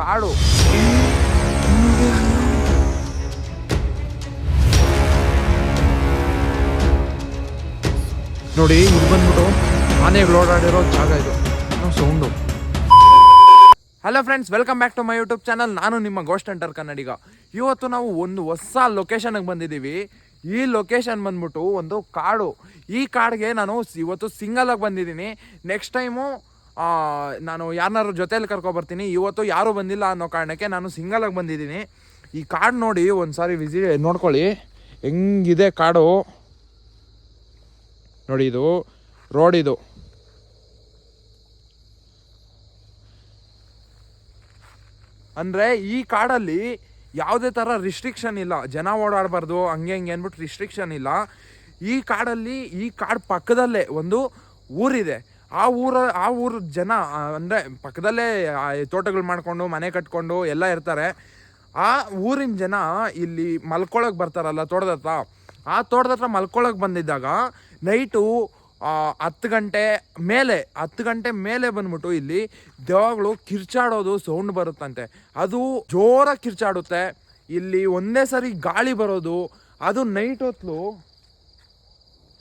ಕಾಡು. ನೋಡಿ ಇದು ಬಂದ್ಬಿಟ್ಟು ಆನೆಗಳು ಓಡಾಡಿರೋ ಜಾಗ ಇದು. Sound hello friends welcome back to my YouTube channel ನಾನು ನಿಮ್ಮ ಗೋಸ್ಟ್ ಹಂಟರ್ ಕನ್ನಡಿಗ. ಇವತ್ತು ನಾವು ಒಂದು ಹೊಸ ಲೊಕೇಶನ್ಗೆ ಬಂದಿದ್ದೀವಿ. ಈ ಲೊಕೇಶನ್ ಬಂದ್ಬಿಟ್ಟು ಒಂದು ಕಾಡು. ಈ ಕಾಡಿಗೆ ನಾನು ಇವತ್ತು ಇವತ್ತು ಸಿಂಗಲಾಗಿ ಬಂದಿದ್ದೀನಿ. ನೆಕ್ಸ್ಟ್ ಟೈಮು ನಾನು ಯಾರನ್ನಾರು ಜೊತೆಯಲ್ಲಿ ಕರ್ಕೊಬರ್ತೀನಿ, ಇವತ್ತು ಯಾರೂ ಬಂದಿಲ್ಲ ಅನ್ನೋ ಕಾರಣಕ್ಕೆ ನಾನು ಸಿಂಗಲಾಗಿ ಬಂದಿದ್ದೀನಿ. ಈ ಕಾಡು ನೋಡಿ ಒಂದು ಸಾರಿ ವಿಸಿ ನೋಡ್ಕೊಳ್ಳಿ. ಹೆಂಗಿದೆ ಕಾಡು ನೋಡಿ ಇದು ರೋಡ್ ಇದು. ಅಂದರೆ ಈ ಕಾಡಲ್ಲಿ ಯಾವುದೇ ಥರ ರಿಸ್ಟ್ರಿಕ್ಷನ್ ಇಲ್ಲ. ಜನ ಓಡಾಡಬಾರ್ದು, ಹಂಗೆ ಹಿಂಗೆ ಅಂದ್ಬಿಟ್ಟು ರಿಸ್ಟ್ರಿಕ್ಷನ್ ಇಲ್ಲ. ಈ ಕಾಡಲ್ಲಿ ಈ ಕಾಡು ಪಕ್ಕದಲ್ಲೇ ಒಂದು ಊರಿದೆ. ಆ ಊರ ಆ ಊರ ಜನ ಅಂದರೆ ಪಕ್ಕದಲ್ಲೇ ತೋಟಗಳು ಮಾಡಿಕೊಂಡು, ಮನೆ ಕಟ್ಕೊಂಡು ಎಲ್ಲ ಇರ್ತಾರೆ. ಆ ಊರಿನ ಜನ ಇಲ್ಲಿ ಮಲ್ಕೊಳಕ್ಕೆ ಬರ್ತಾರಲ್ಲ ತೋಟದ ಆ ತೋಟದ ಹತ್ರ ಮಲ್ಕೊಳಕ್ಕೆ ಬಂದಿದ್ದಾಗ ನೈಟು ಹತ್ತು ಗಂಟೆ ಮೇಲೆ, ಹತ್ತು ಗಂಟೆ ಮೇಲೆ ಬಂದ್ಬಿಟ್ಟು ಇಲ್ಲಿ ದೆವ್ವಗಳು ಕಿರ್ಚಾಡೋದು ಸೌಂಡ್ ಬರುತ್ತಂತೆ. ಅದು ಜೋರಾಗಿ ಕಿರ್ಚಾಡುತ್ತೆ. ಇಲ್ಲಿ ಒಂದೇ ಸರಿ ಗಾಳಿ ಬರೋದು. ಅದು ನೈಟ್ ಹೊತ್ತು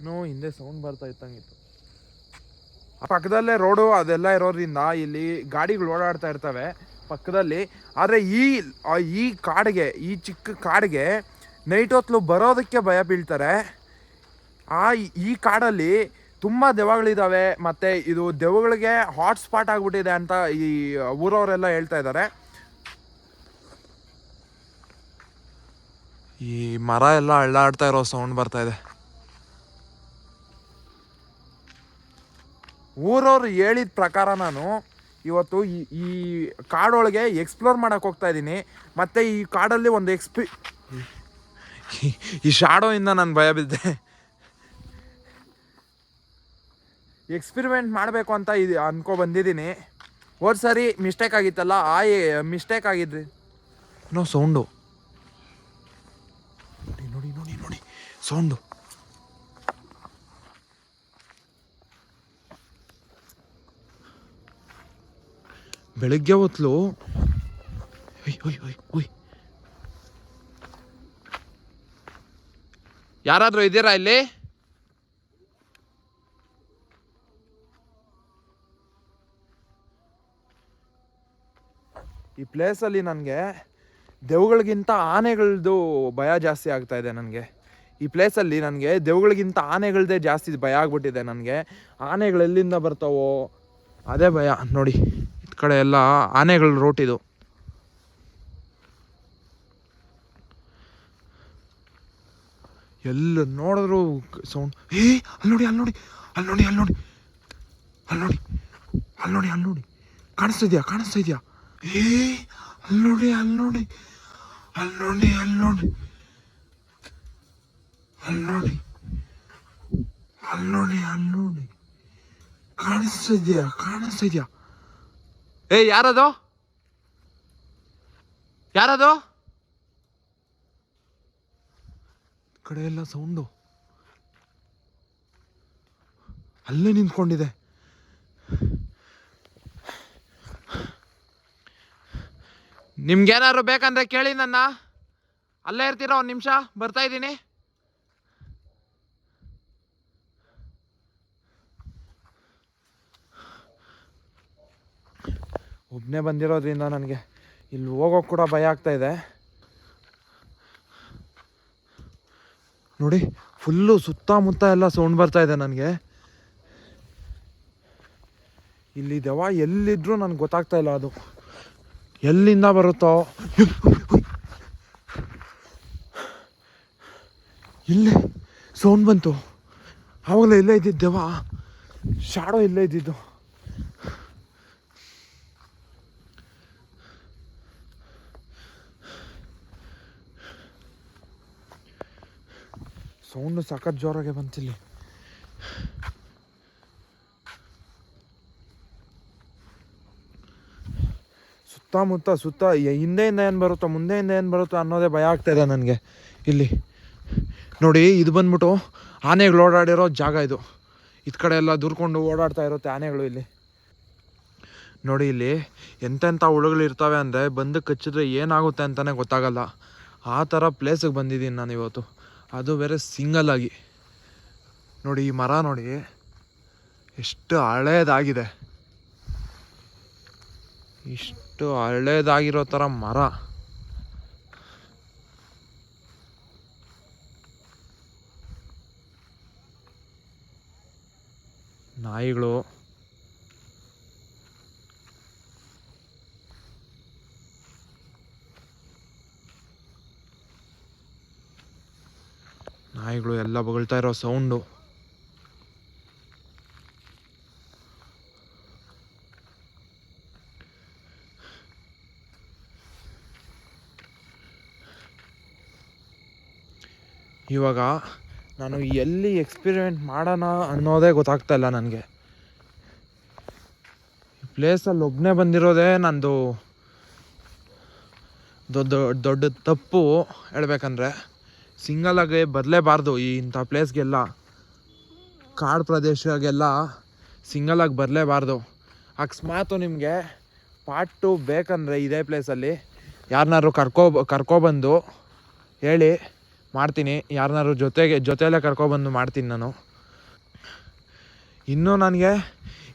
ನೋ ಹಿಂದೆ ಸೌಂಡ್ ಬರ್ತಾ ಇತ್ತಂಗಿತ್ತು. ಪಕ್ಕದಲ್ಲೇ ರೋಡು ಅದೆಲ್ಲ ಇರೋದ್ರಿಂದ ಇಲ್ಲಿ ಗಾಡಿಗಳು ಓಡಾಡ್ತಾ ಇರ್ತವೆ ಪಕ್ಕದಲ್ಲಿ. ಆದರೆ ಈ ಈ ಕಾಡಿಗೆ, ಈ ಚಿಕ್ಕ ಕಾಡಿಗೆ ನೈಟ್ ಹೊತ್ತು ಬರೋದಕ್ಕೆ ಭಯ ಬೀಳ್ತಾರೆ. ಆ ಈ ಕಾಡಲ್ಲಿ ತುಂಬ ದೆವ್ವಗಳಿದ್ದಾವೆ ಮತ್ತು ಇದು ದೆವ್ವಗಳಿಗೆ ಹಾಟ್ ಸ್ಪಾಟ್ ಆಗಿಬಿಟ್ಟಿದೆ ಅಂತ ಈ ಊರವರೆಲ್ಲ ಹೇಳ್ತಾ ಇದ್ದಾರೆ. ಈ ಮರ ಎಲ್ಲ ಅಳ್ಳಾಡ್ತಾ ಇರೋ ಸೌಂಡ್ ಬರ್ತಾ ಇದೆ. ಊರವ್ರು ಹೇಳಿದ ಪ್ರಕಾರ ನಾನು ಇವತ್ತು ಈ ಕಾಡೊಳಗೆ ಎಕ್ಸ್ಪ್ಲೋರ್ ಮಾಡೋಕೆ ಹೋಗ್ತಾ ಇದ್ದೀನಿ. ಮತ್ತು ಈ ಕಾಡಲ್ಲಿ ಒಂದು ಎಕ್ಸ್ಪಿ ಈ ಶಾಡೋಯಿಂದ ನಾನು ಭಯ ಬಿದ್ದೆ. ಎಕ್ಸ್ಪಿರಿಮೆಂಟ್ ಮಾಡಬೇಕು ಅಂತ ಇದು ಅಂದ್ಕೊ ಬಂದಿದ್ದೀನಿ. ಹೋದ ಸರಿ ಮಿಸ್ಟೇಕ್ ಆಗಿತ್ತಲ್ಲ, ಆ ಮಿಸ್ಟೇಕ್ ಆಗಿದ್ರಿ. ನೋ ಸೌಂಡು ನೋಡಿ ನೋಡಿ ನೋಡಿ ನೋಡಿ ಸೌಂಡು ಬೆಳಗ್ಗೆ ಒಯ್ ಯಾರಾದರೂ ಇದ್ದೀರಾ ಇಲ್ಲಿ? ಈ ಪ್ಲೇಸಲ್ಲಿ ನನಗೆ ದೆವ್ಗಳಿಗಿಂತ ಆನೆಗಳದ್ದು ಭಯ ಜಾಸ್ತಿ ಆಗ್ತಾ ಇದೆ ನನಗೆ. ಈ ಪ್ಲೇಸಲ್ಲಿ ನನಗೆ ದೆವ್ಗಳಿಗಿಂತ ಆನೆಗಳದೇ ಜಾಸ್ತಿ ಭಯ ಆಗ್ಬಿಟ್ಟಿದೆ ನನಗೆ. ಆನೆಗಳು ಎಲ್ಲಿಂದ ಬರ್ತಾವೋ ಅದೇ ಭಯ, ನೋಡಿ. ಕಡೆ ಎಲ್ಲ ಆನೆಗಳ ರೋಟ್ ಇದು ಎಲ್ಲ ನೋಡಿದ್ರು ಸೌಂಡ್ ಏ ಅಲ್ಲಿ ನೋಡಿ ಅಲ್ಲಿ ನೋಡಿ ಅಲ್ಲಿ ನೋಡಿ ಅಲ್ಲಿ ನೋಡಿ ಅಲ್ಲಿ ನೋಡಿ ಅಲ್ಲಿ ನೋಡಿ ಅಲ್ಲಿ ನೋಡಿ ಕಾಣಿಸ್ತಾ ಇದೆಯಾ ಕಾಣಿಸ್ತಾ ಇದೆಯಾ ಏ ಅಲ್ಲಿ ನೋಡಿ ಅಲ್ಲಿ ನೋಡಿ ಅಲ್ಲಿ ನೋಡಿ ಅಲ್ಲಿ ನೋಡಿ ಅಲ್ಲಿ ನೋಡಿ ಅಲ್ಲಿ ನೋಡಿ ಅಲ್ಲಿ ನೋಡಿ ಕಾಣಿಸ್ತಾ ಇದೆಯಾ ಕಾಣಿಸ್ತಾ ಇದೆಯಾ ಏ ಯಾರದು? ಯಾರದು? ಕಡೆ ಎಲ್ಲ ಸೌಂಡು. ಅಲ್ಲೇ ನಿಂತ್ಕೊಂಡಿದೆ. ನಿಮ್ಗೇನಾದ್ರು ಬೇಕಂದ್ರೆ ಕೇಳಿ ನನ್ನ. ಅಲ್ಲೇ ಇರ್ತೀರಾ ಒಂದು ನಿಮಿಷ? ಬರ್ತಾ ಒಬ್ಬನೇ ಬಂದಿರೋದ್ರಿಂದ ನನಗೆ ಇಲ್ಲಿ ಹೋಗೋಕೆ ಕೂಡ ಭಯ ಆಗ್ತಾ ಇದೆ. ನೋಡಿ, ಫುಲ್ಲು ಸುತ್ತಮುತ್ತ ಎಲ್ಲ ಸೌಂಡ್ ಬರ್ತಾ ಇದೆ ನನಗೆ. ಇಲ್ಲಿ ದೆವ ಎಲ್ಲಿದ್ರೂ ನನಗೆ ಗೊತ್ತಾಗ್ತಾ ಇಲ್ಲ ಅದು. ಎಲ್ಲಿಂದ ಬರುತ್ತೋ? ಇಲ್ಲೇ, ಸೌಂಡ್ ಬಂತು. ಆವಾಗಲೇ ಇಲ್ಲೇ ಇದ್ದಿದ್ದು ದೆವ ಶಾಡೋ ಇಲ್ಲೇ ಇದ್ದಿದ್ದು. ಸೌಂಡು ಸಖತ್ ಜೋರಾಗೆ ಬಂತಿಲ್ಲಿ. ಸುತ್ತಮುತ್ತ ಸುತ್ತ ಹಿಂದೆ ಹಿಂದೆಯಿಂದ ಏನು ಬರುತ್ತೋ, ಮುಂದೆಯಿಂದ ಏನು ಬರುತ್ತೋ ಅನ್ನೋದೇ ಭಯ ಆಗ್ತಾ ಇದೆ ನನಗೆ. ಇಲ್ಲಿ. ನೋಡಿ, ಇದು ಬಂದ್ಬಿಟ್ಟು ಆನೆಗಳು ಓಡಾಡಿರೋ ಜಾಗ ಇದು. ಇದು ಕಡೆ ಎಲ್ಲ ದೂರ್ಕೊಂಡು ಓಡಾಡ್ತಾ ಇರುತ್ತೆ ಆನೆಗಳು ಇಲ್ಲಿ. ನೋಡಿ ಇಲ್ಲಿ ಎಂತೆಂಥ ಹುಳುಗಳು ಇರ್ತವೆ ಅಂದರೆ ಬಂದು ಕಚ್ಚಿದ್ರೆ ಏನಾಗುತ್ತೆ ಅಂತಲೇ ಗೊತ್ತಾಗಲ್ಲ. ಆ ಥರ ಪ್ಲೇಸಿಗೆ ಬಂದಿದ್ದೀನಿ ನಾನು ಇವತ್ತು. ಅದು ಬೇರೆ ಸಿಂಗಲ್ ಆಗಿ. ನೋಡಿ, ಈ ಮರ ನೋಡಿ. ಎಷ್ಟು ಹಳೇದಾಗಿದೆ. ಇಷ್ಟು ಹಳೇದಾಗಿರೋ ಥರ ಮರ. ನಾಯಿಗಳು. ನಾಯಿಗಳು ಎಲ್ಲ ಬಗಳ್ತಾ ಇರೋ ಸೌಂಡು. ಇವಾಗ ನಾನು ಎಲ್ಲಿ ಎಕ್ಸ್ಪಿರಿಮೆಂಟ್ ಮಾಡೋಣ ಅನ್ನೋದೇ ಗೊತ್ತಾಗ್ತಾ ಇಲ್ಲ ನನಗೆ. ಪ್ಲೇಸಲ್ಲಿ ಒಬ್ಬನೇ ಬಂದಿರೋದೇ ನಂದು ದೊಡ್ಡ ದೊಡ್ಡ ತಪ್ಪು ಹೇಳ್ಬೇಕಂದ್ರೆ. ಸಿಂಗಲಾಗಿ ಬರಲೇಬಾರ್ದು ಈ ಇಂಥ ಪ್ಲೇಸ್ಗೆಲ್ಲ. ಕಾಡು ಪ್ರದೇಶಗೆಲ್ಲ ಆಗಿ ಬರಲೇಬಾರ್ದು. ಅಕಸ್ಮಾತು ನಿಮಗೆ ಪಾರ್ಟ್ ಟು ಬೇಕಂದರೆ ಇದೇ ಪ್ಲೇಸಲ್ಲಿ. ಯಾರನ್ನಾರು ಕರ್ಕೊ ಕರ್ಕೊಬಂದು ಹೇಳಿ ಮಾಡ್ತೀನಿ. ಯಾರನ್ನಾರು ಜೊತೆಗೆ ಜೊತೆಯಲ್ಲೇ ಕರ್ಕೊಬಂದು ಮಾಡ್ತೀನಿ ನಾನು. ಇನ್ನೂ ನನಗೆ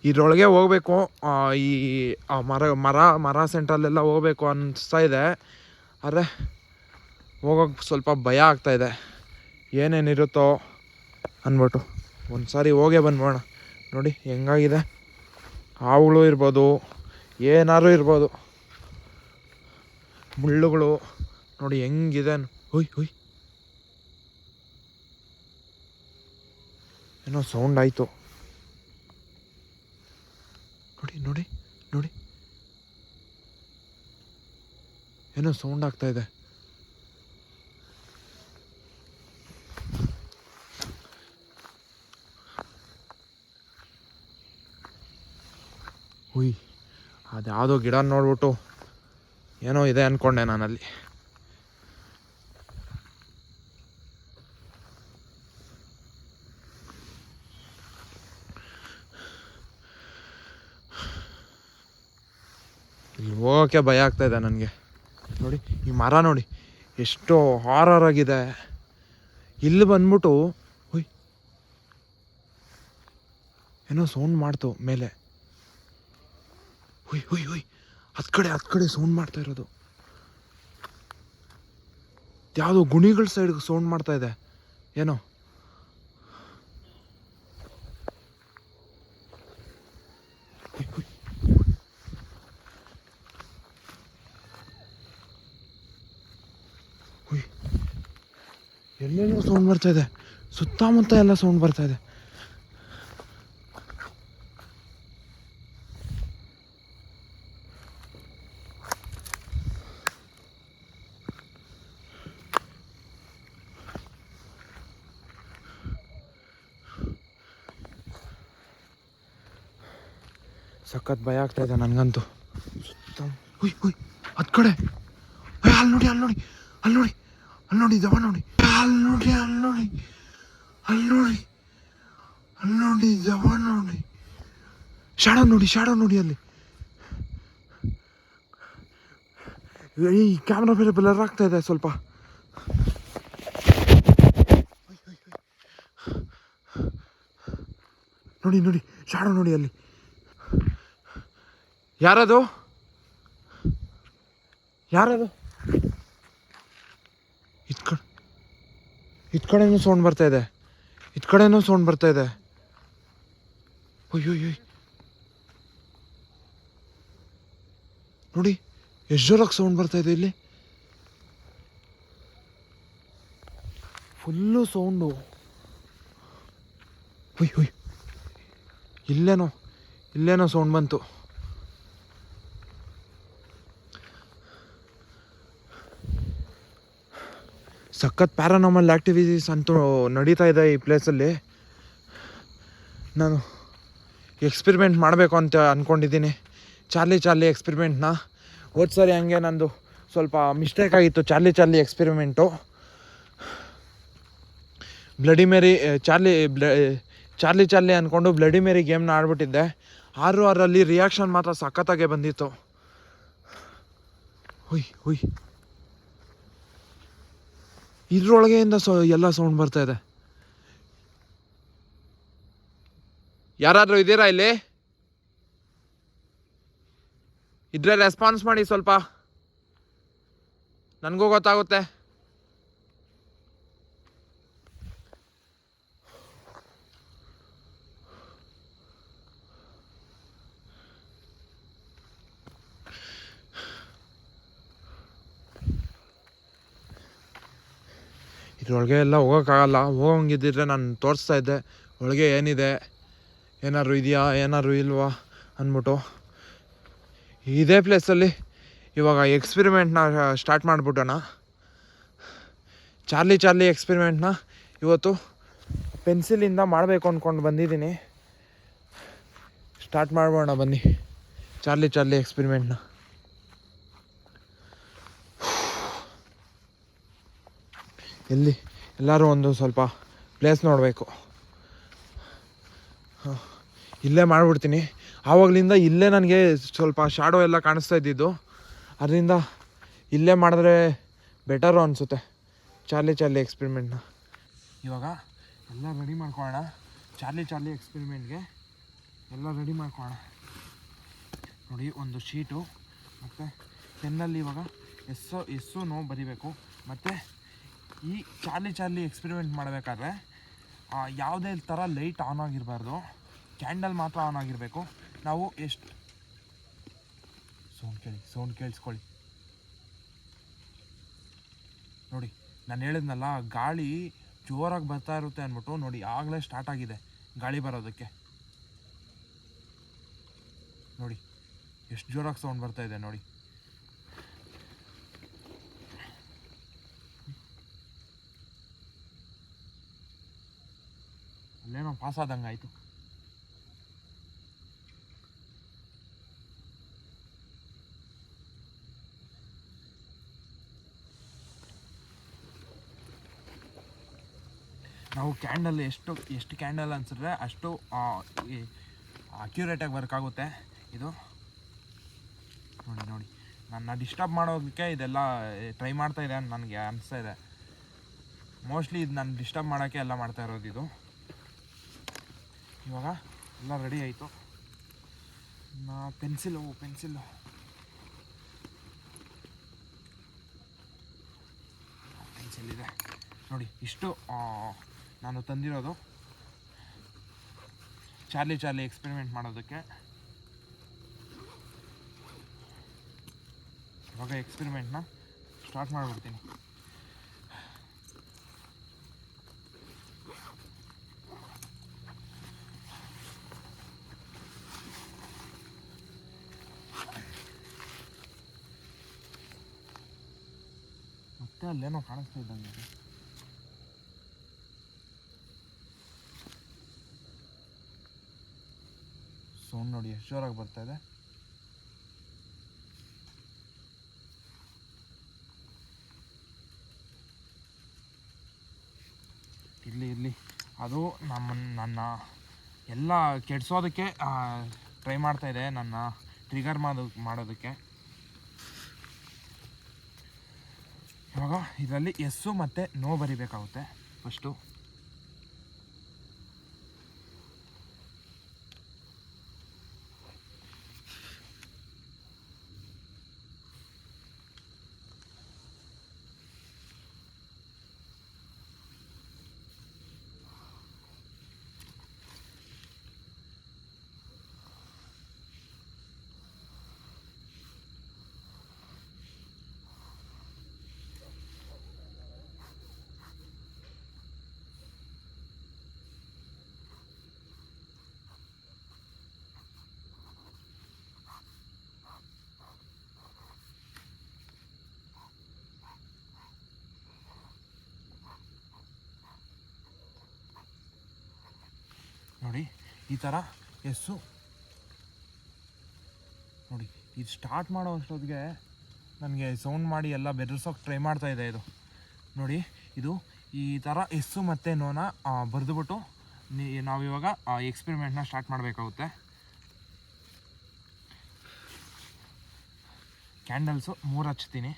ಇದ್ರೊಳಗೆ ಹೋಗಬೇಕು ಈ ಮರ ಮರ ಮರ ಸೆಂಟ್ರಲ್ಲೆಲ್ಲ ಹೋಗಬೇಕು ಅನಿಸ್ತಾ ಇದೆ. ಆದರೆ ಹೋಗೋಕೆ ಸ್ವಲ್ಪ ಭಯ ಆಗ್ತಾ ಇದೆ. ಏನೇನಿರುತ್ತೋ ಅಂದ್ಬಿಟ್ಟು ಒಂದು ಸಾರಿ ಹೋಗೇ ಬಂದ್ಬೋಣ ನೋಡಿ, ಹೆಂಗಾಗಿದೆ? ಹಾವುಗಳು ಇರ್ಬೋದು ಏನಾರು ಇರ್ಬೋದು. ಮುಳ್ಳುಗಳು, ನೋಡಿ, ಹೆಂಗಿದೆ ಹುಯ್ ಹುಯ್ ಏನೋ ಸೌಂಡ್ ಆಯಿತು. ನೋಡಿ ನೋಡಿ ನೋಡಿ. ಏನೋ ಸೌಂಡ್ ಆಗ್ತಾ ಇದೆ ಹುಯ್ ಅದ್ಯಾವುದೋ ಗಿಡ ನೋಡ್ಬಿಟ್ಟು ಏನೋ ಇದೆ ಅಂದ್ಕೊಂಡೆ ನಾನಲ್ಲಿ. ಇಲ್ಲಿ ಹೋಗೋಕ್ಕೆ ಭಯ ಆಗ್ತಾ ಇದೆ ನನಗೆ. ನೋಡಿ, ಈ ಮರ ನೋಡಿ, ಎಷ್ಟು ಹಾರರ್ ಆಗಿದೆ. ಇಲ್ಲಿ ಬಂದ್ಬಿಟ್ಟು ಏನೋ ಸೌಂಡ್ ಮಾಡ್ತು ಮೇಲೆ. ಹುಯ್ ಹುಯ್ ಹುಯ್. ಹತ್ ಕಡೆ ಹತ್ ಕಡೆ ಸೌಂಡ್ ಮಾಡ್ತಾ ಇರೋದು. ಯಾವುದೋ ಗುಣಿಗಳ ಸೈಡ್ಗೆ ಸೌಂಡ್ ಮಾಡ್ತಾ ಇದೆ. ಏನೋ. ಎಲ್ಲೆಲ್ಲೋ ಸೌಂಡ್ ಬರ್ತಾ ಇದೆ. ಸುತ್ತಮುತ್ತ ಎಲ್ಲ ಸೌಂಡ್ ಬರ್ತಾ ಇದೆ. ಸಖತ್ ಭಯ ಆಗ್ತಾ ಇದೆ ನನಗಂತೂ. ಹುಯ್ ಹುಯ್ ಅದ್ ಕಡೆ. ಅಲ್ಲಿ ನೋಡಿ ಅಲ್ಲಿ ನೋಡಿ ಅಲ್ಲಿ ನೋಡಿ ಅಲ್ಲಿ ನೋಡಿ ದವ ನೋಡಿ. ಅಲ್ಲಿ ನೋಡಿ ಅಲ್ಲಿ ನೋಡಿ ಅಲ್ಲಿ ನೋಡಿ ಅಲ್ಲಿ ನೋಡಿ ದವ ನೋಡಿ. ಶಾಡೋ ನೋಡಿ ಶಾಡೋ ನೋಡಿ ಅಲ್ಲಿ. ಈ ಕ್ಯಾಮ್ರಾ ಬೇರೆ ಬ್ಲರ್ ಆಗ್ತಾ ಇದೆ ಸ್ವಲ್ಪ. ನೋಡಿ ನೋಡಿ ಶಾಡೋ ನೋಡಿ ಅಲ್ಲಿ. ಯಾರದು? ಯಾರದು? ಇತ್ ಕಡೆ ಇತ್ ಸೌಂಡ್ ಬರ್ತಾ ಇದೆ ಇತ್ ಕಡೆನೂ ಸೌಂಡ್ ಬರ್ತಾ ಇದೆ. ಅಯ್ಯೋಯ್ಯೋ ನೋಡಿ ಎಷ್ಟು ಜೋರಾಗಿ ಸೌಂಡ್ ಬರ್ತಾ ಇದೆ. ಇಲ್ಲಿ ಫುಲ್ಲು ಸೌಂಡು ಹುಯ್ ಹುಯ್ ಇಲ್ಲೇನೋ ಇಲ್ಲೇನೋ ಸೌಂಡ್ ಬಂತು ಸಖತ್ ಪ್ಯಾರಾನಾಮಲ್ ಆ್ಯಕ್ಟಿವಿಟೀಸ್ ಅಂತೂ ನಡೀತಾ ಇದೆ ಈ ಪ್ಲೇಸಲ್ಲಿ ನಾನು ಎಕ್ಸ್ಪಿರಿಮೆಂಟ್ ಮಾಡಬೇಕು ಅಂತ ಅಂದ್ಕೊಂಡಿದ್ದೀನಿ ಚಾರ್ಲಿ ಚಾರ್ಲಿ ಎಕ್ಸ್ಪೆರಿಮೆಂಟ್ನ ಹೋದ ಸರಿ ಹಂಗೆ ನಂದು ಸ್ವಲ್ಪ ಮಿಸ್ಟೇಕ್ ಆಗಿತ್ತು Charlie Charlie experiment bloody Mary Charlie, ಬ್ಲ Charlie Charlie ಅಂದ್ಕೊಂಡು ಬ್ಲಡಿ ಮೇರಿ ಗೇಮ್ನ ಆಡ್ಬಿಟ್ಟಿದ್ದೆ. ಆರು ಆರಲ್ಲಿ ರಿಯಾಕ್ಷನ್ ಮಾತ್ರ ಸಖತ್ತಾಗೆ ಬಂದಿತ್ತು. ಹುಯ್ ಹುಯ್. ಇದ್ರೊಳಗೆಯಿಂದ ಸೊ ಎಲ್ಲ ಸೌಂಡ್ ಬರ್ತಾ ಇದೆ. ಯಾರಾದರೂ ಇದ್ದೀರಾ ಇಲ್ಲಿ? ಇದ್ರೆ ರೆಸ್ಪಾನ್ಸ್ ಮಾಡಿ ಸ್ವಲ್ಪ. ನನಗೂ ಗೊತ್ತಾಗುತ್ತೆ. ಇದ್ರೊಳಗೆ ಎಲ್ಲ ಹೋಗೋಕ್ಕಾಗಲ್ಲ. ಹೋಗಂಗಿದ್ದಿದ್ರೆ ನಾನು ತೋರಿಸ್ತಾ ಇದ್ದೆ. ಒಳಗೆ ಏನಿದೆ? ಏನಾದ್ರು ಇದೆಯಾ? ಏನಾದ್ರು ಇಲ್ವಾ? ಅಂದ್ಬಿಟ್ಟು. ಇದೇ ಪ್ಲೇಸಲ್ಲಿ ಇವಾಗ ಎಕ್ಸ್ಪಿರಿಮೆಂಟ್ನ ಸ್ಟಾರ್ಟ್ ಮಾಡಿಬಿಟ್ಟೋಣ. ಚಾರ್ಲಿ ಚಾರ್ಲಿ ಎಕ್ಸ್ಪಿರಿಮೆಂಟ್ನ ಇವತ್ತು ಪೆನ್ಸಿಲಿಂದ ಮಾಡಬೇಕು ಅಂದ್ಕೊಂಡು ಬಂದಿದ್ದೀನಿ. ಸ್ಟಾರ್ಟ್ ಮಾಡೋಣ ಬನ್ನಿ. ಚಾರ್ಲಿ ಚಾರ್ಲಿ ಎಕ್ಸ್ಪೆರಿಮೆಂಟ್ನ ಎಲ್ಲಿ? ಎಲ್ಲರೂ ಒಂದು ಸ್ವಲ್ಪ ಪ್ಲೇಸ್ ನೋಡಬೇಕು. ಇಲ್ಲೇ ಮಾಡಿಬಿಡ್ತೀನಿ. ಆವಾಗಲಿಂದ ಇಲ್ಲೇ ನನಗೆ ಸ್ವಲ್ಪ ಶಾಡೋ ಎಲ್ಲ ಕಾಣಿಸ್ತಾ ಇದ್ದಿದ್ದು. ಅದರಿಂದ ಇಲ್ಲೇ ಮಾಡಿದ್ರೆ ಬೆಟರು ಅನಿಸುತ್ತೆ. ಚಾರ್ಲಿ ಚಾರ್ಲಿ ಎಕ್ಸ್ಪೆರಿಮೆಂಟ್ನ ಇವಾಗ ಎಲ್ಲ ರೆಡಿ ಮಾಡ್ಕೊಳ್ಳೋಣ ಚಾರ್ಲಿ ಚಾರ್ಲಿ ಎಕ್ಸ್ಪೆರಿಮೆಂಟ್ಗೆ ಎಲ್ಲ ರೆಡಿ ಮಾಡ್ಕೊಳ್ಳೋಣ ನೋಡಿ, ಒಂದು ಶೀಟು ಮತ್ತು ಪೆನ್ನಲ್ಲಿ ಇವಾಗ ಎಸ್ಸು ಎಸ್ಸು ನೋವು ಬರಿಬೇಕು. ಮತ್ತು ಈ ಚಾರ್ಲಿ ಚಾರ್ಲಿ ಎಕ್ಸ್ಪೆರಿಮೆಂಟ್ ಮಾಡಬೇಕಾದ್ರೆ ಯಾವುದೇ ಥರ ಲೈಟ್ ಆನ್ ಆಗಿರಬಾರ್ದು. ಕ್ಯಾಂಡಲ್ ಮಾತ್ರ ಆನ್ ಆಗಿರಬೇಕು. ನಾವು ಎಷ್ಟು ಸೌಂಡ್ ಕೇಳಿ ಸೌಂಡ್ ಕೇಳಿಸ್ಕೊಳ್ಳಿ. ನೋಡಿ, ನಾನು ಹೇಳಿದ್ನಲ್ಲ, ಗಾಳಿ ಜೋರಾಗಿ ಬರ್ತಾ ಇರುತ್ತೆ ಅಂದ್ಬಿಟ್ಟು, ನೋಡಿ, ಆಗಲೇ ಸ್ಟಾರ್ಟ್ ಆಗಿದೆ ಗಾಳಿ ಬರೋದಕ್ಕೆ. ನೋಡಿ, ಎಷ್ಟು ಜೋರಾಗಿ ಸೌಂಡ್ ಬರ್ತಾ ಇದೆ, ನೋಡಿ. ಅಲ್ಲೇನೋ ಪಾಸ್ ಆದಂಗೆ ಆಯಿತು ನಾವು ಕ್ಯಾಂಡಲ್ ಎಷ್ಟು ಎಷ್ಟು ಕ್ಯಾಂಡಲ್ ಅನ್ಸಿದ್ರೆ ಅಷ್ಟು ಅಕ್ಯುರೇಟಾಗಿ ವರ್ಕ್ ಆಗುತ್ತೆ. ಇದು ನೋಡಿ ನೋಡಿ. ನನ್ನ ಡಿಸ್ಟರ್ಬ್ ಮಾಡೋದಕ್ಕೆ ಇದೆಲ್ಲ ಟ್ರೈ ಮಾಡ್ತಾ ಇದೆ ನನಗೆ ಅನಿಸ್ತಾ ಇದೆ. ಮೋಸ್ಟ್ಲಿ ಇದು ನಾನು ಡಿಸ್ಟರ್ಬ್ ಮಾಡೋಕ್ಕೆ ಎಲ್ಲ ಮಾಡ್ತಾ ಇರೋದು ಇದು. ಇವಾಗ ಎಲ್ಲ ರೆಡಿ ಆಯಿತು. ನಾ ಪೆನ್ಸಿಲು ಪೆನ್ಸಿಲು ಪೆನ್ಸಿಲ್ ಇದೆ. ನೋಡಿ, ಇಷ್ಟು ನಾನು ತಂದಿರೋದು. ಚಾರ್ಲಿ ಚಾರ್ಲಿ ಎಕ್ಸ್ಪೆರಿಮೆಂಟ್ ಮಾಡೋದಕ್ಕೆ. ಇವಾಗ ಎಕ್ಸ್ಪೆರಿಮೆಂಟ್ನ ಸ್ಟಾರ್ಟ್ ಮಾಡಿಬಿಡ್ತೀನಿ ಮತ್ತೆ ಅಲ್ಲೇನೋ ಕಾಣಿಸ್ತಾ ಇದ್ದಂಗೆ ಇದೆ. ಸೌಂಡ್ ನೋಡಿ, ಎಷ್ಟು ಜೋರಾಗಿ ಬರ್ತಾ ಇದೆ. ಇರಲಿ ಇರಲಿ. ಅದು ನಮ್ಮ, ನನ್ನ ಎಲ್ಲ ಕೆಡಿಸೋದಕ್ಕೆ ಟ್ರೈ ಮಾಡ್ತಾ ಇದೆ ನನ್ನ ಟ್ರಿಗರ್ ಮಾಡೋ, ಮಾಡೋದಕ್ಕೆ. ಇವಾಗ ಇದರಲ್ಲಿ ಎಸ್ಸು ಮತ್ತು ನೋ ಬರಿಬೇಕಾಗುತ್ತೆ ಫಸ್ಟು. ಈ ಥರ ಎಸ್ಸು ನೋಡಿ, ಇದು ಸ್ಟಾರ್ಟ್ ಮಾಡೋ ಅಷ್ಟೊತ್ತಿಗೆ ನನಗೆ ಸೌಂಡ್ ಮಾಡಿ ಎಲ್ಲ ಬೆದರ್ಸೋಕೆ ಟ್ರೈ ಮಾಡ್ತಾ ಇದೆ ಇದು. ನೋಡಿ, ಇದು ಈ ಥರ ಎಸ್ಸು ಮತ್ತು ನೋನ ಬರೆದುಬಿಟ್ಟು ನಾವಿವಾಗ ಎಕ್ಸ್ಪೆರಿಮೆಂಟ್ನ ಸ್ಟಾರ್ಟ್ ಮಾಡಬೇಕಾಗುತ್ತೆ. ಕ್ಯಾಂಡಲ್ಸು ಮೂರು ಹಚ್ತೀನಿ.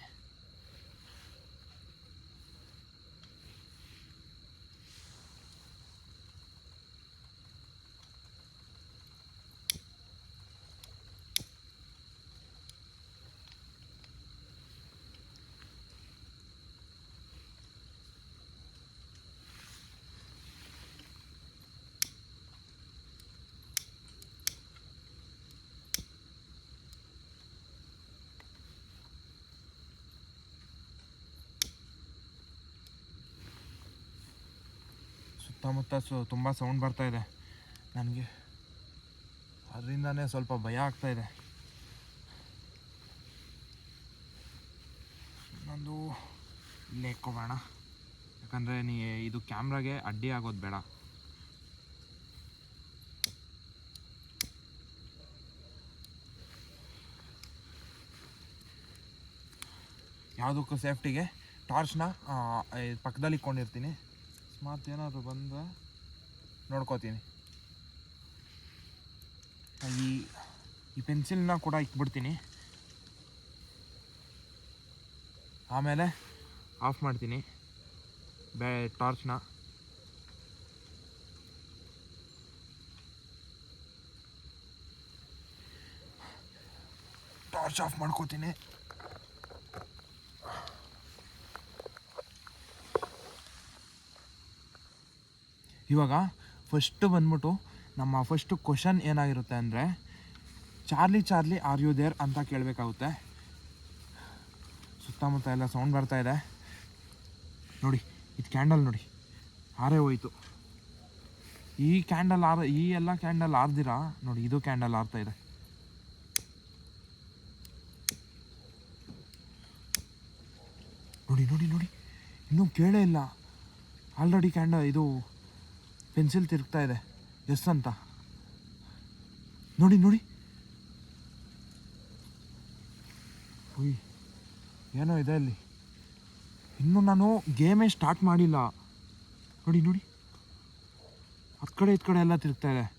ಸುತ್ತಮುತ್ತ ಸು ತುಂಬ ಸೌಂಡ್ ಬರ್ತಾ ಇದೆ. ನನಗೆ. ಅದರಿಂದನೇ ಸ್ವಲ್ಪ ಭಯ ಆಗ್ತಾ ಇದೆ. ಇಲ್ಲೇ ಇಟ್ಕೊಬೋಣ ಯಾಕಂದರೆ ನೀ ಇದು ಕ್ಯಾಮ್ರಾಗೆ ಅಡ್ಡಿ ಆಗೋದು ಬೇಡ. ಯಾವುದಕ್ಕೂ ಸೇಫ್ಟಿಗೆ ಟಾರ್ಚ್ನ ಪಕ್ಕದಲ್ಲಿ ಇಟ್ಕೊಂಡಿರ್ತೀನಿ. ಅಕಸ್ಮಾತ್ ಏನಾದರೂ ಬಂದರೆ ನೋಡ್ಕೋತೀನಿ. ಈ ಈ ಪೆನ್ಸಿಲ್ನ ಕೂಡ ಇಟ್ಬಿಡ್ತೀನಿ ಆಮೇಲೆ ಆಫ್ ಮಾಡ್ತೀನಿ. ಬೇ, ಟಾರ್ಚ್ನ. ಟಾರ್ಚ್ ಆಫ್ ಮಾಡ್ಕೋತೀನಿ. ಇವಾಗ ಫಸ್ಟು ಬಂದ್ಬಿಟ್ಟು ನಮ್ಮ ಫಸ್ಟು ಕ್ವಶನ್ ಏನಾಗಿರುತ್ತೆ ಅಂದರೆ, Charlie Charlie are you there ಅಂತ ಕೇಳಬೇಕಾಗುತ್ತೆ. ಸುತ್ತಮುತ್ತ ಎಲ್ಲ ಸೌಂಡ್ ಬರ್ತಾ ಇದೆ. ನೋಡಿ, ಇದು ಕ್ಯಾಂಡಲ್ ನೋಡಿ ಆರೇ ಹೋಯಿತು. ಈ ಕ್ಯಾಂಡಲ್ ಆರ, ಈ ಎಲ್ಲ ಕ್ಯಾಂಡಲ್ ಆರ್ದಿರಾ? ನೋಡಿ, ಇದು ಕ್ಯಾಂಡಲ್ ಆರ್ತಾ ಇದೆ. ನೋಡಿ ನೋಡಿ ನೋಡಿ, ಇನ್ನೂ ಕೇಳೇ ಇಲ್ಲ. ಆಲ್ರೆಡಿ ಕ್ಯಾಂಡಲ್ ಇದು ಪೆನ್ಸಿಲ್ ತಿರುಗ್ತಾ ಇದೆ. ಎಸ್ ಅಂತ. ನೋಡಿ ನೋಡಿ. ಉಯ್ ಏನೋ ಇದೆ ಅಲ್ಲಿ. ಇನ್ನು ನಾನು ಗೇಮೇ ಸ್ಟಾರ್ಟ್ ಮಾಡಿಲ್ಲ. ನೋಡಿ ನೋಡಿ. ಹತ್ತು ಕಡೆ ಇತ್ತು ಕಡೆ ಎಲ್ಲ ತಿರುಗ್ತಾ ಇದೆ.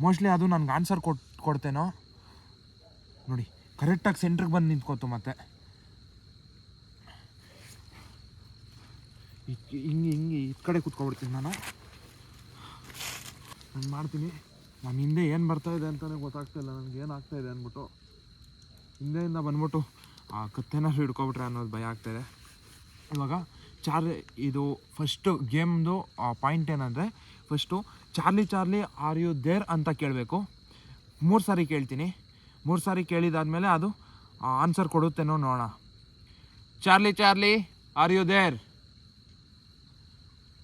ಮೋಸ್ಟ್ಲಿ ಅದು ನನಗೆ ಆನ್ಸರ್ ಕೊಟ್, ಕೊಡ್ತೇನೋ. ನೋಡಿ ಕರೆಕ್ಟಾಗಿ ಸೆಂಟ್ರಿಗೆ ಬಂದು ನಿಂತ್ಕೋತು ಮತ್ತೆ. ಹಿಂಗೆ ಹಿಂಗೆ ಈ ಕಡೆ ಕೂತ್ಕೊಬಿಡ್ತೀನಿ ನಾನು. ನಾನು ಮಾಡ್ತೀನಿ. ನಾನು ಹಿಂದೆ ಏನು ಬರ್ತಾ ಇದೆ ಅಂತಲೇ ಗೊತ್ತಾಗ್ತಾಯಿಲ್ಲ ನನಗೆ ಏನು ಆಗ್ತಾ ಇದೆ ಅಂದ್ಬಿಟ್ಟು. ಹಿಂದೆಯಿಂದ ಬಂದ್ಬಿಟ್ಟು ಆ ಕತ್ತೆನಾದ್ರು ಹಿಡ್ಕೊಬಿಟ್ರೆ ಅನ್ನೋದು ಭಯ ಆಗ್ತಾಯಿದೆ ಇವಾಗ ಚಾರ್ಲಿ, ಇದು ಫಸ್ಟು ಗೇಮ್ದು ಪಾಯಿಂಟ್ ಏನಂದರೆ first Charlie Charlie are you there ಅಂತ ಕೇಳಬೇಕು. ಮೂರು ಸಾರಿ ಕೇಳ್ತೀನಿ. ಮೂರು ಸಾರಿ ಕೇಳಿದಾದ್ಮೇಲೆ ಅದು ಆನ್ಸರ್ ಕೊಡುತ್ತೇನೋ ನೋಡೋಣ. Charlie Charlie are you there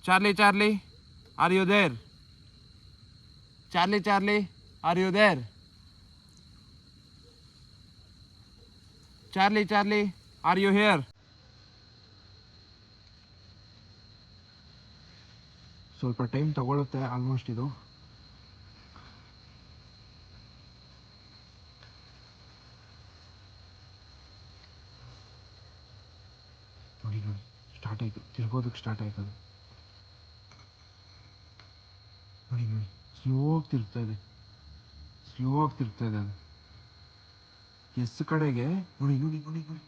Charlie Charlie are you there Charlie Charlie are you there Charlie Charlie are you here ಸ್ವಲ್ಪ ಟೈಮ್ ತಗೊಳುತ್ತೆ ಆಲ್ಮೋಸ್ಟ್ ಇದು. ಸ್ಟಾರ್ಟ್ ಆಯಿತು. ತಿರ್ಗೋದಕ್ಕೆ ಸ್ಟಾರ್ಟ್ ಆಯ್ತು ನೋಡಿ ನೋಡಿ ಸ್ಲೋ ಇದೆ ಸ್ಲೋ ಇದೆ ಅದು. ಎಸ್ ಕಡೆಗೆ, ನೋಡಿ ನೋಡಿ ನೋಡಿ ನೋಡಿ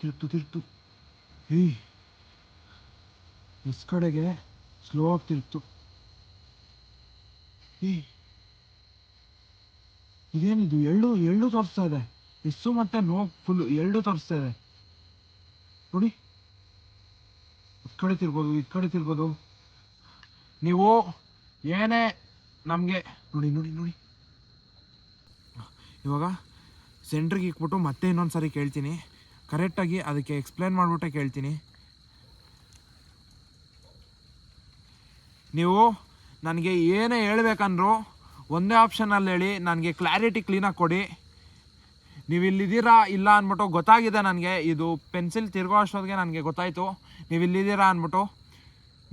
ತಿರ್ತು ತಿರ್ತು ಏಯ್ ಎಸ್ ಕಡೆಗೆ ಸ್ಲೋ ಆಗಿ ತಿರುಗ್ತು ಏಯ್ ಇದೇನಿದು? ಎಳ್ಳು ಎಳ್ಳು ತೋರಿಸ್ತಾ ಇದೆ ಎಸ್ಸು ಮತ್ತೆ ನೋ, ಫುಲ್ ಎಳ್ಳು ತೋರಿಸ್ತಾ ಇದೆ ನೋಡಿ. ಈ ಕಡೆ ತಿರ್ಬೋದು ಈ ಕಡೆ ತಿರ್ಬೋದು ನೀವು ಏನೇ ನಮಗೆ, ನೋಡಿ ನೋಡಿ ನೋಡಿ. ಇವಾಗ ಸೆಂಟ್ರಿಗೆ ಇಕ್ಬಿಟ್ಟು ಮತ್ತೆ ಇನ್ನೊಂದು ಸಾರಿ ಕೇಳ್ತೀನಿ. ಕರೆಕ್ಟಾಗಿ ಅದಕ್ಕೆ ಎಕ್ಸ್ಪ್ಲೇನ್ ಮಾಡಿಬಿಟ್ಟೆ ಕೇಳ್ತೀನಿ. ನೀವು ನನಗೆ ಏನೇ ಹೇಳ್ಬೇಕಂದ್ರು ಒಂದೇ ಆಪ್ಷನಲ್ಲಿ ಹೇಳಿ, ನನಗೆ ಕ್ಲಾರಿಟಿ ಕ್ಲೀನಾಗಿ ಕೊಡಿ. ನೀವು ಇಲ್ಲಿದ್ದೀರಾ ಇಲ್ಲ ಅಂದ್ಬಿಟ್ಟು ಗೊತ್ತಾಗಿದೆ ನನಗೆ, ಇದು ಪೆನ್ಸಿಲ್ ತಿರುಗೋ ಅಷ್ಟೊತ್ತಿಗೆ ನನಗೆ ಗೊತ್ತಾಯಿತು. ನೀವು ಇಲ್ಲಿದ್ದೀರಾ ಅಂದ್ಬಿಟ್ಟು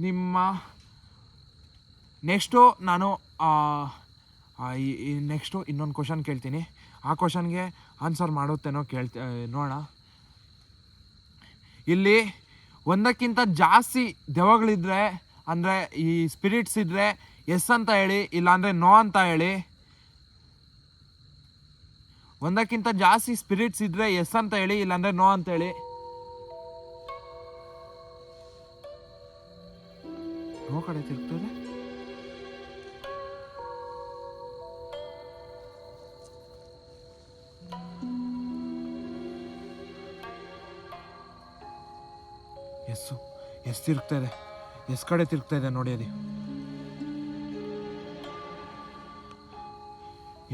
ನಿಮ್ಮ ನೆಕ್ಸ್ಟು ನಾನು ನೆಕ್ಸ್ಟು ಇನ್ನೊಂದು ಕ್ವಶನ್ ಕೇಳ್ತೀನಿ. ಆ ಕ್ವಶನ್ಗೆ ಆನ್ಸರ್ ಮಾಡುತ್ತೇನೋ ಕೇಳ್ತ ನೋಡೋಣ. ಇಲ್ಲಿ ಒಂದಕ್ಕಿಂತ ಜಾಸ್ತಿ ದೆವಗಳಿದ್ರೆ ಅಂದರೆ ಈ ಸ್ಪಿರಿಟ್ಸ್ ಇದ್ದರೆ ಎಸ್ ಅಂತ ಹೇಳಿ, ಇಲ್ಲಾಂದರೆ ನೋ ಅಂತ ಹೇಳಿ, ಒಂದಕ್ಕಿಂತ ಜಾಸ್ತಿ ಸ್ಪಿರಿಟ್ಸ್ ಇದ್ದರೆ ಎಸ್ ಅಂತ ಹೇಳಿ, ಇಲ್ಲಾಂದರೆ ನೋ ಅಂತ ಹೇಳಿ. ನೋ ಕಡೆ ತಿರುಗ್ತದೆ. ಎಸ್ ತಿರುಗ್ತಾ ಇದೆ. ಎಷ್ಟು ಕಡೆ ತಿರುಗ್ತಾ ಇದೆ ನೋಡಿ ಅದು.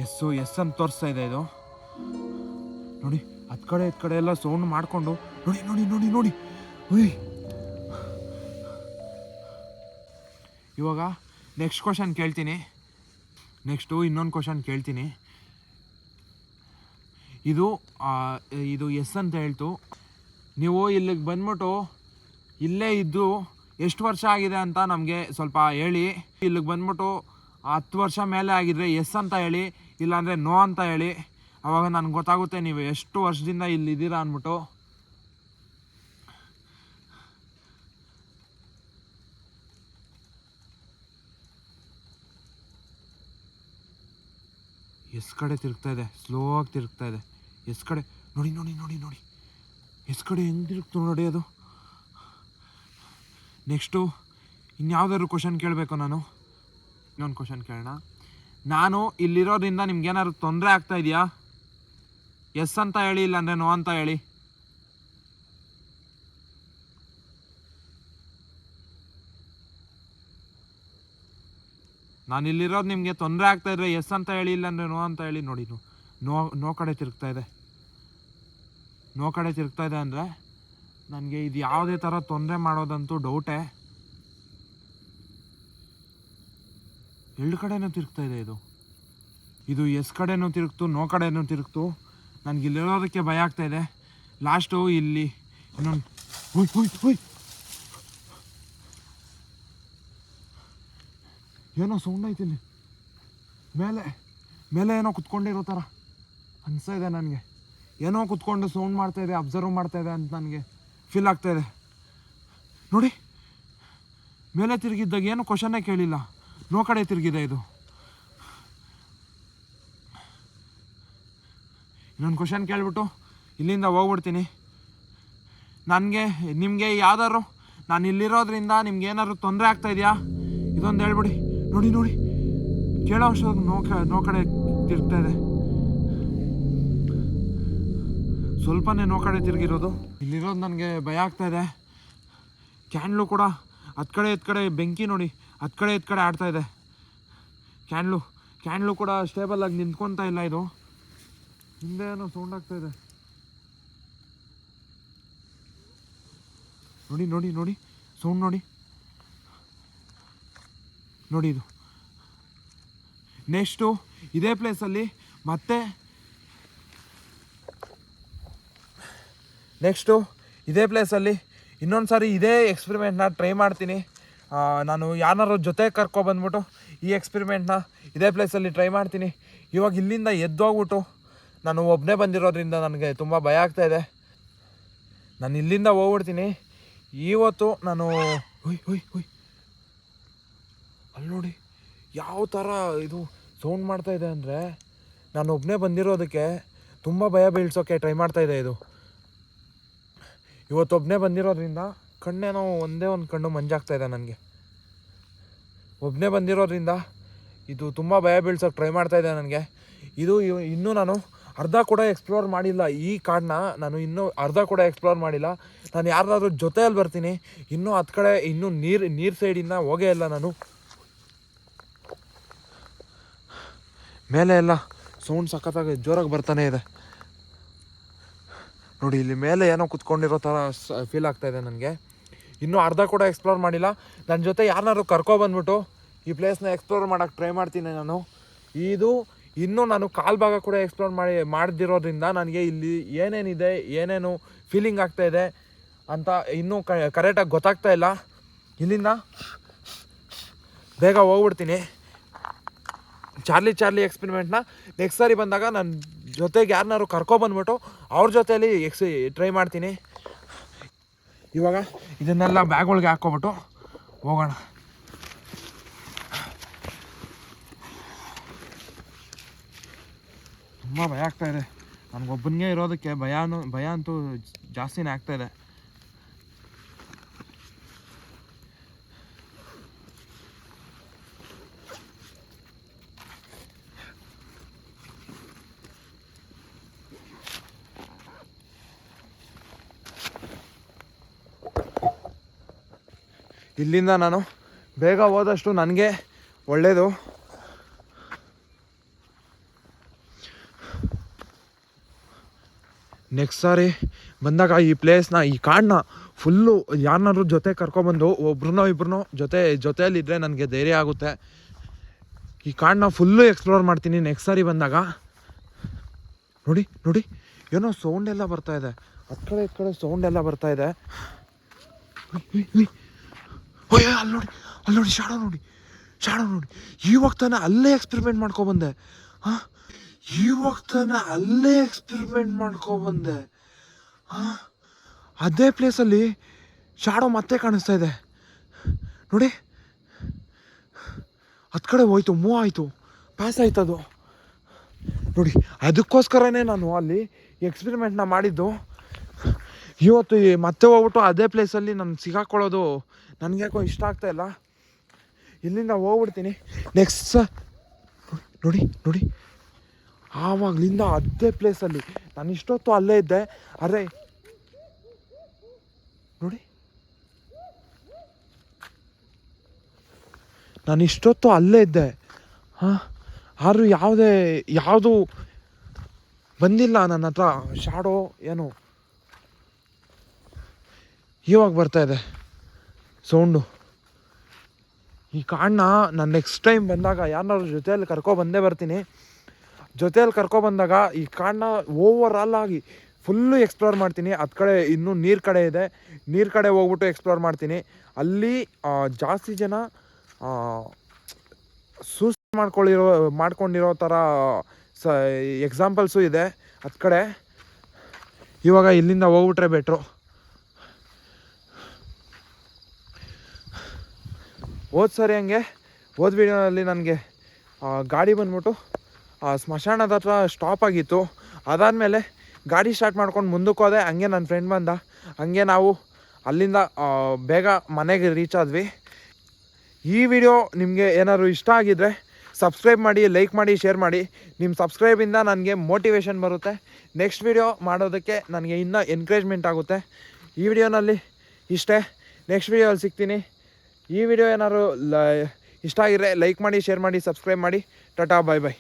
ಎಸ್ಸು, ಎಸ್ ಅಂತ ತೋರಿಸ್ತಾ ಇದೆ ಇದು. ನೋಡಿ ಹತ್ ಕಡೆ ಹತ್ ಕಡೆ ಎಲ್ಲ ಸೌಂಡ್ ಮಾಡಿಕೊಂಡು ನೋಡಿ ನೋಡಿ ನೋಡಿ ನೋಡಿ. ಉಯ್. ಇವಾಗ ನೆಕ್ಸ್ಟ್ ಕ್ವಶನ್ ಕೇಳ್ತೀನಿ. ನೆಕ್ಸ್ಟು ಇನ್ನೊಂದು ಕ್ವಶನ್ ಕೇಳ್ತೀನಿ. ಇದು ಇದು ಎಸ್ ಅಂತ ಹೇಳ್ತು. ನೀವು ಇಲ್ಲಿಗೆ ಬಂದ್ಬಿಟ್ಟು ಇಲ್ಲೇ ಇದ್ದು ಎಷ್ಟು ವರ್ಷ ಆಗಿದೆ ಅಂತ ನಮಗೆ ಸ್ವಲ್ಪ ಹೇಳಿ. ಇಲ್ಲಿಗೆ ಬಂದ್ಬಿಟ್ಟು ಹತ್ತು ವರ್ಷ ಮೇಲೆ ಆಗಿದ್ರೆ ಎಸ್ ಅಂತ ಹೇಳಿ, ಇಲ್ಲಾಂದರೆ ನೋ ಅಂತ ಹೇಳಿ. ಅವಾಗ ನನಗೆ ಗೊತ್ತಾಗುತ್ತೆ ನೀವು ಎಷ್ಟು ವರ್ಷದಿಂದ ಇಲ್ಲಿ ಇದ್ದೀರಾ ಅಂದ್ಬಿಟ್ಟು. ಎಸ್ ಕಡೆ ತಿರುಗ್ತಾ ಇದೆ ಸ್ಲೋ ಆಗಿ ತಿರುಗ್ತಾ ಇದೆ. ಎಸ್ ಕಡೆ, ನೋಡಿ ನೋಡಿ ನೋಡಿ ನೋಡಿ. ಎಸ್ ಕಡೆ ಹೆಂಗೆ ತಿರುಗ್ತು ನೋಡಿ ಅದು? ನೆಕ್ಸ್ಟು ಇನ್ಯಾವುದಾದ್ರು ಕ್ವಶನ್ ಕೇಳಬೇಕು ನಾನು? ಇನ್ನೊಂದು ಕ್ವಶನ್ ಕೇಳೋಣ. ನಾನು ಇಲ್ಲಿರೋದ್ರಿಂದ ನಿಮ್ಗೇನಾದ್ರು ತೊಂದರೆ ಆಗ್ತಾ ಇದೆಯಾ? ಎಸ್ ಅಂತ ಹೇಳಿ, ಇಲ್ಲಾಂದರೆ ನೋ ಅಂತ ಹೇಳಿ. ನಾನು ಇಲ್ಲಿರೋದು ನಿಮಗೆ ತೊಂದರೆ ಆಗ್ತಾ ಇದ್ರೆ ಎಸ್ ಅಂತ ಹೇಳಿ, ಇಲ್ಲಾಂದರೆ ನೋ ಅಂತ ಹೇಳಿ ನೋಡಿ ನೋ ನೋ ಕಡೆ ತಿರುಗ್ತಾ ಇದೆ. ನೋ ಕಡೆ ತಿರುಗ್ತಾ ಇದೆ ಅಂದರೆ? ನನಗೆ ಇದು ಯಾವುದೇ ಥರ ತೊಂದರೆ ಮಾಡೋದಂತೂ ಡೌಟೇ ಎರಡು ಕಡೆನೂ ತಿರುಗ್ತಾ ಇದೆ ಇದು. ಇದು ಎಸ್ ಕಡೆನೂ ತಿರುಗ್ತು, ನೋ ಕಡೆನೂ ತಿರುಗ್ತು. ನನಗೆ ಇಲ್ಲಿರೋದಕ್ಕೆ ಭಯ ಆಗ್ತಾ ಇದೆ. ಲಾಸ್ಟು ಇಲ್ಲಿ ಇನ್ನೊಂದು ಹುಯ್ ಹುಯ್ ಹುಯ್ ಏನೋ ಸೌಂಡ್ ಐತಿ ಮೇಲೆ ಮೇಲೆ ಏನೋ ಕುತ್ಕೊಂಡಿರೋ ಥರ ಅನಿಸ್ತಾ ಇದೆ ನನಗೆ. ಏನೋ ಕುತ್ಕೊಂಡು ಸೌಂಡ್ ಮಾಡ್ತಾಯಿದೆ ಅಬ್ಸರ್ವ್ ಮಾಡ್ತಾಯಿದೆ ಅಂತ ನನಗೆ. ಫೀಲ್ ಆಗ್ತಾ ಇದೆ. ನೋಡಿ, ಮೇಲೆ ತಿರುಗಿದ್ದಾಗ ಏನು ಕ್ವಶನ್ನೇ ಕೇಳಿಲ್ಲ. ನೋ ಕಡೆ ತಿರುಗಿದೆ ಇದು. ಇನ್ನೊಂದು ಕ್ವಶನ್ ಕೇಳಿಬಿಟ್ಟು ಇಲ್ಲಿಂದ ಹೋಗ್ಬಿಡ್ತೀನಿ. ನನಗೆ, ನಿಮಗೆ ಯಾವ್ದಾದ್ರು, ನಾನು ಇಲ್ಲಿರೋದ್ರಿಂದ ನಿಮ್ಗೆ ಏನಾದ್ರು ತೊಂದರೆ ಆಗ್ತಾ ಇದೆಯಾ? ಇದೊಂದು ಹೇಳ್ಬಿಡಿ. ನೋಡಿ ನೋಡಿ. ಕೇಳೋ ಅಷ್ಟೊಂದು ನೋ ಕ ನೋ ಕಡೆ ತಿರುಗ್ತಾ ಇದೆ. ಸ್ವಲ್ಪನೇ ನೋಕಡೆ ತಿರುಗಿರೋದು. ಇಲ್ಲಿರೋದು ನನಗೆ ಭಯ ಆಗ್ತಾ ಇದೆ. ಕ್ಯಾಂಡ್ಲು ಕೂಡ ಹತ್ತು ಕಡೆ ಎತ್ ಕಡೆ ಬೆಂಕಿ ನೋಡಿ ಹತ್ತು ಕಡೆ ಎತ್ ಕಡೆ ಆಡ್ತಾ ಇದೆ. ಕ್ಯಾಂಡ್ಲು ಕ್ಯಾಂಡ್ಲು ಕೂಡ ಸ್ಟೇಬಲ್ ಆಗಿ ನಿಂತ್ಕೊತಾ ಇಲ್ಲ ಇದು. ಹಿಂದೆ ಏನೋ ಸೌಂಡ್ ಆಗ್ತಾ ಇದೆ. ನೋಡಿ ನೋಡಿ ನೋಡಿ ಸೌಂಡ್ ನೋಡಿ. ನೋಡಿ ಇದು. ನೆಕ್ಸ್ಟು ಇದೇ ಪ್ಲೇಸಲ್ಲಿ ಮತ್ತೆ ನೆಕ್ಸ್ಟು ಇದೇ ಪ್ಲೇಸಲ್ಲಿ ಇನ್ನೊಂದು ಸಾರಿ ಇದೇ ಎಕ್ಸ್ಪೆರಿಮೆಂಟ್ನ ಟ್ರೈ ಮಾಡ್ತೀನಿ. ನಾನು ಯಾರನ್ನಾರು ಜೊತೆ ಕರ್ಕೊಬಂದ್ಬಿಟ್ಟು ಈ ಎಕ್ಸ್ಪೆರಿಮೆಂಟ್ನ ಇದೇ ಪ್ಲೇಸಲ್ಲಿ ಟ್ರೈ ಮಾಡ್ತೀನಿ. ಇವಾಗ ಇಲ್ಲಿಂದ ಎದ್ದೋಗ್ಬಿಟ್ಟು ನಾನು ಒಬ್ಬನೇ ಬಂದಿರೋದ್ರಿಂದ ನನಗೆ ತುಂಬ ಭಯ ಆಗ್ತಾಯಿದೆ ನಾನು ಇಲ್ಲಿಂದ ಹೋಗ್ಬಿಡ್ತೀನಿ. ಇವತ್ತು ನಾನು ಹುಯ್ ಹುಯ್ ಹುಯ್ ಅಲ್ಲಿ ನೋಡಿ ಯಾವ ಥರ ಇದು ಸೌಂಡ್ ಮಾಡ್ತಾಯಿದೆ ಅಂದರೆ ನಾನು ಒಬ್ಬನೇ ಬಂದಿರೋದಕ್ಕೆ ತುಂಬ ಭಯ ಬೀಳ್ಸೋಕ್ಕೆ ಟ್ರೈ ಮಾಡ್ತಾ ಇದೆ ಇದು. ಇವತ್ತೊಬ್ಬನೇ ಬಂದಿರೋದ್ರಿಂದ ಕಣ್ಣೇನೋ ಒಂದೇ ಒಂದು ಕಣ್ಣು ಮಂಜಾಗ್ತಾ ಇದೆ ನನಗೆ. ಒಬ್ಬನೇ ಬಂದಿರೋದ್ರಿಂದ ಇದು ತುಂಬ ಭಯ ಬೀಳ್ಸೋಕೆ ಟ್ರೈ ಮಾಡ್ತಾ ಇದೆ ನನಗೆ. ಇದು ಇನ್ನೂ ನಾನು ಅರ್ಧ ಕೂಡ ಎಕ್ಸ್ಪ್ಲೋರ್ ಮಾಡಿಲ್ಲ ಈ ಕಾಡನ್ನ ನಾನು ಇನ್ನೂ ಅರ್ಧ ಕೂಡ ಎಕ್ಸ್ಪ್ಲೋರ್ ಮಾಡಿಲ್ಲ. ನಾನು ಯಾರ್ದಾದ್ರೂ ಜೊತೆಯಲ್ಲಿ ಬರ್ತೀನಿ. ಇನ್ನೂ ಹತ್ತು ಕಡೆ ಇನ್ನೂ ನೀರು ನೀರು ಸೈಡಿಂದ ಹೋಗೇ ಇಲ್ಲ ನಾನು. ಮೇಲೆ ಎಲ್ಲ ಸೌಂಡ್ ಸಖತ್ತಾಗಿ ಜೋರಾಗಿ ಬರ್ತಾನೆ ಇದೆ. ನೋಡಿ, ಇಲ್ಲಿ ಮೇಲೆ ಏನೋ ಕುತ್ಕೊಂಡಿರೋ ಥರ ಫೀಲ್ ಆಗ್ತಾ ಇದೆ ನನಗೆ. ಇನ್ನೂ ಅರ್ಧ ಕೂಡ ಎಕ್ಸ್ಪ್ಲೋರ್ ಮಾಡಿಲ್ಲ. ನನ್ನ ಜೊತೆ ಯಾರನ್ನಾರು ಕರ್ಕೊಬಂದ್ಬಿಟ್ಟು ಈ ಪ್ಲೇಸ್ನ ಎಕ್ಸ್ಪ್ಲೋರ್ ಮಾಡೋಕ್ಕೆ ಟ್ರೈ ಮಾಡ್ತೀನಿ ನಾನು. ಇದು ಇನ್ನೂ ನಾನು ಕಾಲ್ ಭಾಗ ಕೂಡ ಎಕ್ಸ್ಪ್ಲೋರ್ ಮಾಡಿ, ಮಾಡ್ದಿರೋದ್ರಿಂದ ನನಗೆ ಇಲ್ಲಿ ಏನೇನಿದೆ, ಏನೇನು ಫೀಲಿಂಗ್ ಆಗ್ತಾ ಇದೆ ಅಂತ ಇನ್ನೂ ಕರೆಕ್ಟಾಗಿ ಗೊತ್ತಾಗ್ತಾ ಇಲ್ಲ. ಇಲ್ಲಿಂದ ಬೇಗ ಹೋಗ್ಬಿಡ್ತೀನಿ. ಚಾರ್ಲಿ ಚಾರ್ಲಿ ಎಕ್ಸ್ಪೆರಿಮೆಂಟ್ನ ನೆಕ್ಸ್ಟ್ ಸಾರಿ ಬಂದಾಗ ನನ್ನ ಜೊತೆಗೆ ಯಾರನ್ನಾರು ಕರ್ಕೊಬಂದ್ಬಿಟ್ಟು ಅವ್ರ ಜೊತೆಯಲ್ಲಿ ಎಕ್ಸ್, ಟ್ರೈ ಮಾಡ್ತೀನಿ. ಇವಾಗ ಇದನ್ನೆಲ್ಲ ಬ್ಯಾಗ್ ಒಳಗೆ ಹಾಕ್ಕೊಬಿಟ್ಟು ಹೋಗೋಣ. ತುಂಬ ಭಯ ಆಗ್ತಾಯಿದೆ ನನಗೊಬ್ಬನಿಗೆ ಇರೋದಕ್ಕೆ ಭಯನೂ, ಭಯ ಅಂತೂ ಜಾಸ್ತಿನೇ ಆಗ್ತಾ ಇಲ್ಲಿಂದ ನಾನು ಬೇಗ ಹೋದಷ್ಟು ನನಗೆ ಒಳ್ಳೆಯದು ನೆಕ್ಸ್ಟ್ ಸಾರಿ ಬಂದಾಗ ಈ ಪ್ಲೇಸ್ನ ಈ ಕಾಡನ್ನ ಫುಲ್ಲು ಯಾರನ್ನಾದ್ರೂ ಜೊತೆ ಕರ್ಕೊಬಂದು ಒಬ್ರನ್ನೋ ಇಬ್ರನ್ನೋ ಜೊತೆ ಜೊತೆಯಲ್ಲಿದ್ದರೆ ನನಗೆ ಧೈರ್ಯ ಆಗುತ್ತೆ. ಈ ಕಾಡನ್ನ ಫುಲ್ಲು ಎಕ್ಸ್ಪ್ಲೋರ್ ಮಾಡ್ತೀನಿ ನೆಕ್ಸ್ಟ್ ಸಾರಿ ಬಂದಾಗ. ನೋಡಿ ನೋಡಿ, ಏನೋ ಸೌಂಡ್ ಎಲ್ಲ ಬರ್ತಾ ಇದೆ. ಹತ್ತು ಕಡೆ, ಈ ಕಡೆ ಸೌಂಡ್ ಎಲ್ಲ ಓಯ್ ಅಲ್ಲಿ ನೋಡಿ ಅಲ್ಲಿ ನೋಡಿ, ಶಾಡೋ ನೋಡಿ ಶಾಡೋ ನೋಡಿ. ಇವಾಗ ತಾನೇ ಅಲ್ಲೇ ಎಕ್ಸ್ಪೆರಿಮೆಂಟ್ ಮಾಡ್ಕೊಬಂದೆ ಹಾಂ? ಇವಾಗ ತಾನೇ ಅಲ್ಲೇ ಎಕ್ಸ್ಪೆರಿಮೆಂಟ್ ಮಾಡ್ಕೊಬಂದೆ ಹಾಂ? ಅದೇ ಪ್ಲೇಸಲ್ಲಿ ಶಾಡೋ ಮತ್ತೆ ಕಾಣಿಸ್ತಾ ಇದೆ. ನೋಡಿ. ಹತ್ತು ಕಡೆ ಹೋಯ್ತು ಮೂವ್ ಆಯಿತು. ಪಾಸ್ ಆಯ್ತು ಅದು. ನೋಡಿ, ಅದಕ್ಕೋಸ್ಕರನೇ ನಾನು ಅಲ್ಲಿ ಎಕ್ಸ್ಪೆರಿಮೆಂಟ್ನ ಮಾಡಿದ್ದು. ಇವತ್ತು ಮತ್ತೆ ಹೋಗ್ಬಿಟ್ಟು ಅದೇ ಪ್ಲೇಸಲ್ಲಿ ನಾನು ಸಿಗಾಕೊಳ್ಳೋದು ನನಗೆ ಯಾಕೋ ಇಷ್ಟ ಆಗ್ತಾ ಇಲ್ಲ. ಇಲ್ಲಿಂದ ಹೋಗ್ಬಿಡ್ತೀನಿ. ನೆಕ್ಸ್ಟ್ ನೋಡಿ ನೋಡಿ. ಆವಾಗಲಿಂದ ಅದೇ ಪ್ಲೇಸಲ್ಲಿ ನಾನು ಇಷ್ಟೊತ್ತು ಅಲ್ಲೇ ಇದ್ದೆ. ಅರೆ, ನೋಡಿ. ನಾನು ಇಷ್ಟೊತ್ತು ಅಲ್ಲೇ ಇದ್ದೆ. ಹಾಂ? ಆದರೂ ಯಾವುದೇ, ಯಾವುದು ಬಂದಿಲ್ಲ ನನ್ನ ಹತ್ರ. ಶಾಡೋ ಏನು? ಇವಾಗ ಬರ್ತಾ ಇದೆ. ಸೌಂಡು. ಈ ಕಾಡನ್ನ ನಾನು ನೆಕ್ಸ್ಟ್ ಟೈಮ್ ಬಂದಾಗ ಯಾರನ್ನಾರು ಜೊತೆಯಲ್ಲಿ ಕರ್ಕೊ ಬಂದೇ ಬರ್ತೀನಿ. ಜೊತೆಯಲ್ಲಿ ಕರ್ಕೊ ಬಂದಾಗ ಈ ಕಾಣ್ಣ ಓವರ್ ಆಲ್ ಆಗಿ ಫುಲ್ಲು ಎಕ್ಸ್ಪ್ಲೋರ್ ಮಾಡ್ತೀನಿ. ಅದು ಕಡೆ ಇನ್ನೂ ನೀರು ಕಡೆ ಇದೆ. ನೀರು ಕಡೆ ಹೋಗ್ಬಿಟ್ಟು ಎಕ್ಸ್ಪ್ಲೋರ್ ಮಾಡ್ತೀನಿ. ಅಲ್ಲಿ ಜಾಸ್ತಿ ಜನ ಸೂಸ್ ಮಾಡ್ಕೊಳ್ಳಿರೋ ಮಾಡ್ಕೊಂಡಿರೋ ಥರ ಸ ಎಕ್ಸಾಂಪಲ್ಸು ಇದೆ. ಅದು ಕಡೆ ಇವಾಗ ಇಲ್ಲಿಂದ ಹೋಗ್ಬಿಟ್ರೆ ಬೆಟ್ರು ಹೋದ ಸರಿ ಹಂಗೆ. ಹೋದ ವಿಡಿಯೋನಲ್ಲಿ ನನಗೆ ಗಾಡಿ ಬಂದ್ಬಿಟ್ಟು ಸ್ಮಶಾನದ ಹತ್ರ ಸ್ಟಾಪ್ ಆಗಿತ್ತು. ಅದಾದಮೇಲೆ ಗಾಡಿ ಸ್ಟಾರ್ಟ್ ಮಾಡ್ಕೊಂಡು ಮುಂದಕ್ಕೆ ಹೋದೆ. ಹಂಗೆ ನನ್ನ ಫ್ರೆಂಡ್ ಬಂದ. ಹಂಗೆ ನಾವು ಅಲ್ಲಿಂದ ಬೇಗ ಮನೆಗೆ ರೀಚ್ ಆದ್ವಿ. ಈ ವಿಡಿಯೋ ನಿಮಗೆ ಏನಾದರೂ ಇಷ್ಟ ಆಗಿದ್ದರೆ ಸಬ್ಸ್ಕ್ರೈಬ್ ಮಾಡಿ ಲೈಕ್ ಮಾಡಿ ಶೇರ್ ಮಾಡಿ. ನಿಮ್ಮ ಸಬ್ಸ್ಕ್ರೈಬಿಂದ ನನಗೆ ಮೋಟಿವೇಶನ್ ಬರುತ್ತೆ. ನೆಕ್ಸ್ಟ್ ವಿಡಿಯೋ ಮಾಡೋದಕ್ಕೆ ನನಗೆ ಇನ್ನೂ ಎನ್ಕರೇಜ್ಮೆಂಟ್ ಆಗುತ್ತೆ. ಈ ವಿಡಿಯೋನಲ್ಲಿ ಇಷ್ಟೇ. ನೆಕ್ಸ್ಟ್ ವಿಡಿಯೋಲ್ಲಿ ಸಿಗ್ತೀನಿ. ಈ ವಿಡಿಯೋ ಏನಾದ್ರು ಲ ಇಷ್ಟ ಆಗಿದ್ರೆ ಲೈಕ್ ಮಾಡಿ ಶೇರ್ ಮಾಡಿ ಸಬ್ಸ್ಕ್ರೈಬ್ ಮಾಡಿ. ಟಾಟಾ ಬಾಯ್ ಬಾಯ್